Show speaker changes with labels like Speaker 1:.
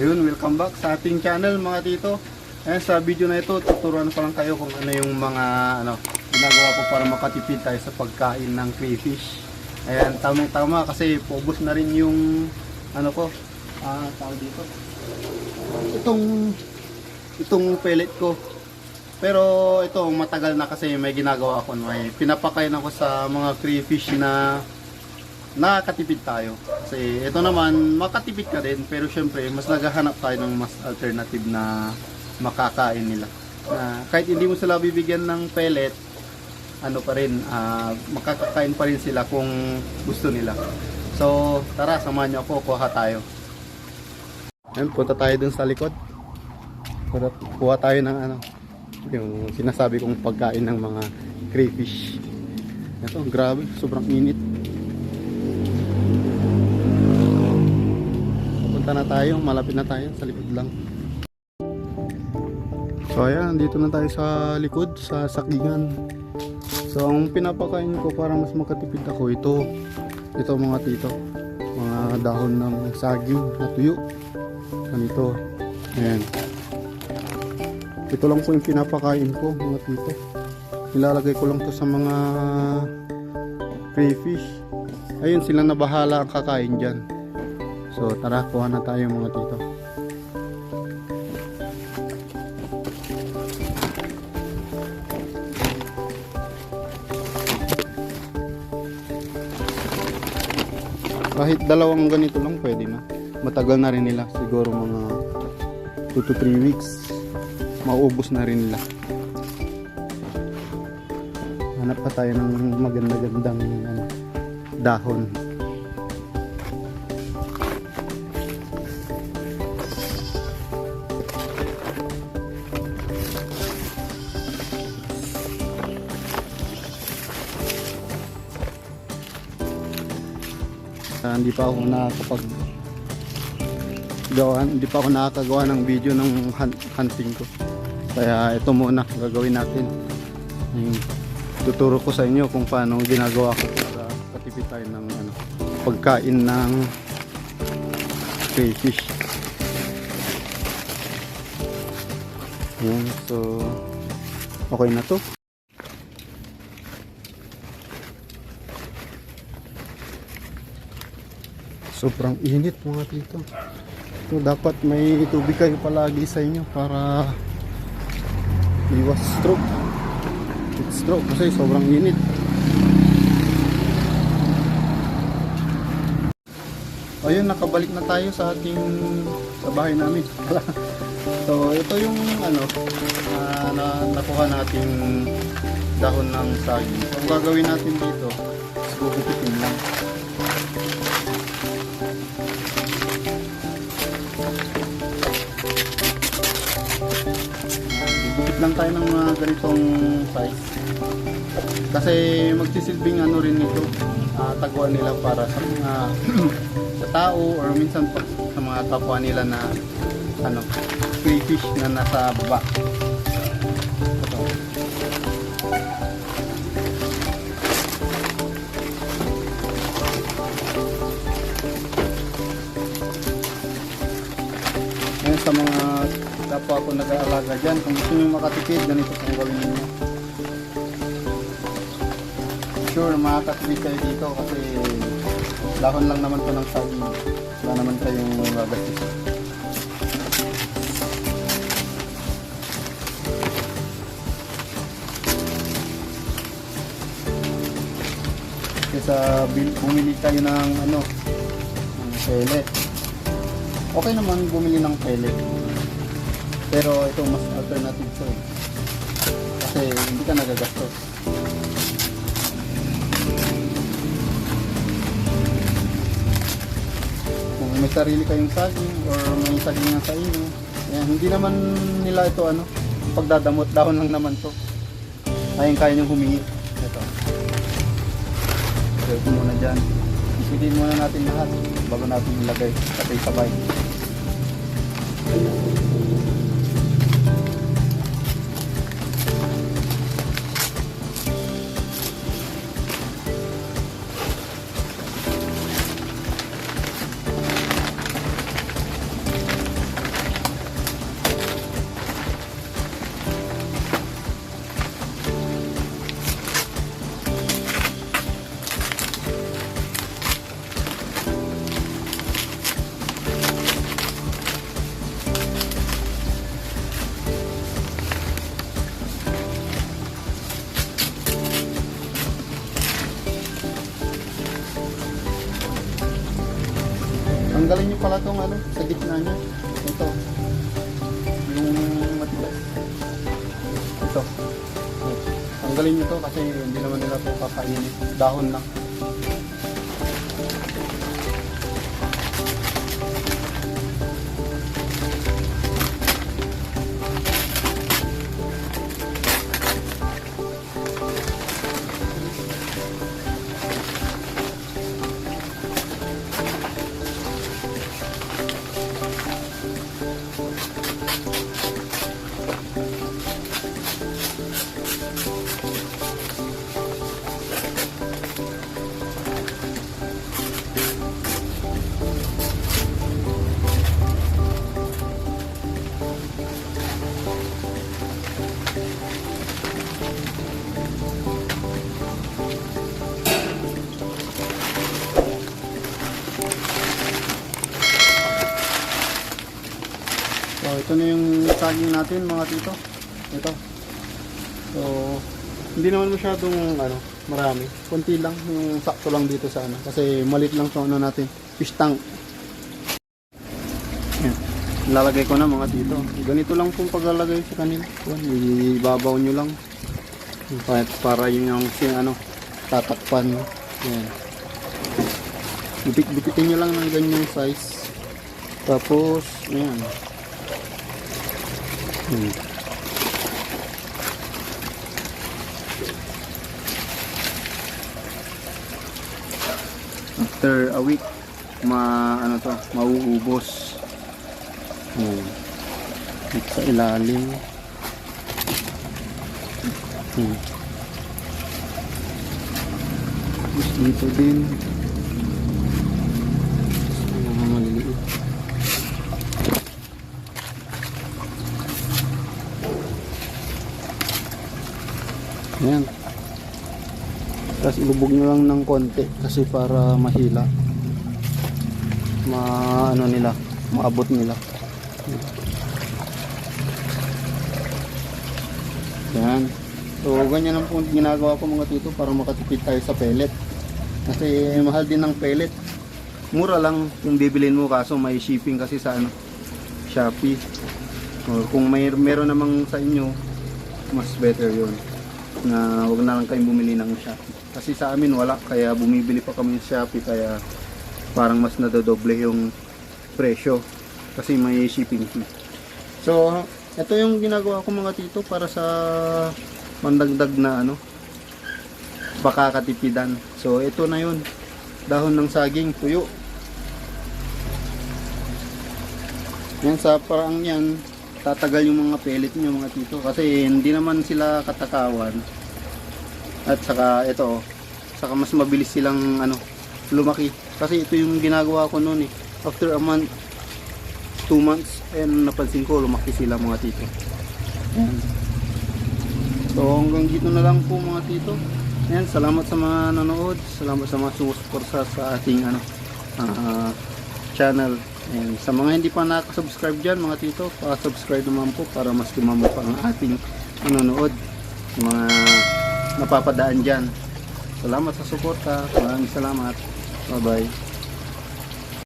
Speaker 1: Ayun, welcome back sa ating channel mga tito. Ayan, sa video na ito, tuturuan ko lang kayo kung ano yung mga ano, ginagawa ko para makatipid tayo sa pagkain ng crayfish. Ayan, tamang-tama kasi paubos na rin yung ano ko, ah, tawag dito. Itong itong pellet ko. Pero ito matagal na kasi may ginagawa ako, may pinapakain ako sa mga crayfish na nakakatipid tayo. Kasi ito naman, makatipid ka din, pero syempre, mas naghahanap tayo ng mas alternative na makakain nila. Na kahit hindi mo sila bibigyan ng pellet, ano pa rin, ah, makakakain pa rin sila kung gusto nila. So, tara, samahan niyo ako, kuha tayo. Ayan, punta tayo dun sa likod. Kuha, kuha tayo ng ano, yung sinasabi kong pagkain ng mga crayfish. Ito, grabe, sobrang init. Punta na tayo, malapit na tayo, sa likod lang. So ayan, dito na tayo sa likod, sa sakingan. So ang pinapakain ko para mas makatipid ako, ito, ito mga tito, mga dahon ng saging na tuyo. Ganito, ayan. Ito lang po yung pinapakain ko, mga tito. Nilalagay ko lang to sa mga crayfish. Ayun, sila na bahala ang kakain dyan. So tara, kuha na tayo mga tito. Kahit dalawang ganito lang pwede na. Matagal na rin nila. Siguro mga 2 to 3 weeks. Maubos na rin nila. Hanap pa tayo ng maganda-gandang ano, dahon. Hindi pa ako nakakapag gawa, hindi pa ako nakakagawa ng video ng hunt- hunting ko. Kaya ito muna gagawin natin. Yung tuturo ko sa inyo kung paano ginagawa ko para katipid tayo ng ano, pagkain ng crayfish. Yan, so okay na to. Sobrang init mga tito. So, dapat may tubig kayo palagi sa inyo para iwas stroke. Heat stroke kasi sobrang init. Ayun, nakabalik na tayo sa ating sa bahay namin. so, ito yung ano ah, na nakuha nating dahon ng saging. So, ang gagawin natin dito, gugupitin lang. Lang tayo ng mga ganitong size. Kasi magsisilbing ano rin ito, ah, taguan nila para sa mga sa tao or minsan pa sa mga kapwa nila na ano, crayfish na nasa baba. Ito. Sa mga kapwa ko nag-aalaga dyan, kung gusto nyo makatipid, ganito pong gawin ninyo. Sure, makakatipid kayo dito kasi dahon lang naman to ng saging. Wala naman kayong gagastos. Kesa bumili kayo ng ano, ng pellet. Okay naman bumili ng pellet. Pero ito mas alternative to. Kasi hindi ka nagagastos. Kung may sarili kayong saging or may saging nga sa inyo, yan, hindi naman nila ito ano, pagdadamot dahon lang naman to. Ayun kaya niyong humingi. Ito. Ito muna dyan. Isilin muna natin lahat bago natin ilagay sabay-sabay. Tanggalin niyo pala tong ano, sa gitna niya. Ito. Yung matigas. Ito. Tanggalin niyo to kasi hindi naman nila to kakainin. Dahon lang. So, ito na yung saging natin mga tito. Ito. So, hindi naman masyadong ano, marami. Konti lang, yung sakto lang dito sa ano. Kasi malit lang sa ano natin, fish tank. Yan. Lalagay ko na mga tito. Ganito lang pong paglalagay sa kanila. Ibabaw nyo lang. Para, para yun yung sing ano, tatakpan. Yan. Bukit-bukitin nyo lang ng ganyang size. Tapos, ayan. Hmm. After a week, ma ano to, mauubos. Hmm. Dito sa ilalim. Hmm. Tapos dito din. Tapos mga maliliit. Ayan. Tapos ilubog nyo lang ng konti kasi para mahila. Ma ano nila, maabot nila. Yan. So ganyan lang po ginagawa ko mga tito para makatipid tayo sa pellet. Kasi mahal din ng pellet. Mura lang yung bibilin mo kaso may shipping kasi sa ano Shopee. Or kung may meron namang sa inyo, mas better 'yon na wag na lang kayong bumili ng Shopee. Kasi sa amin wala, kaya bumibili pa kami sa Shopee kaya parang mas nadodoble yung presyo kasi may shipping fee. So, ito yung ginagawa ko mga tito para sa mandagdag na ano baka katipidan. So, ito na yun. Dahon ng saging, tuyo. Yan sa parang yan, tatagal yung mga pellet nyo mga tito. Kasi hindi naman sila katakawan. At saka ito saka mas mabilis silang ano lumaki. Kasi ito yung ginagawa ko noon eh. After a month 2 months and napansin ko lumaki sila mga tito. Yan. so hanggang dito na lang po mga tito. Yan salamat sa mga nanood. Salamat sa mga sumusuporta sa ating ano ah, channel And sa mga hindi pa nakasubscribe dyan mga tito, pa-subscribe naman po para mas dumamo pa ang ating manonood. Mga napapadaan dyan. Salamat sa suporta. Maraming salamat. Bye bye.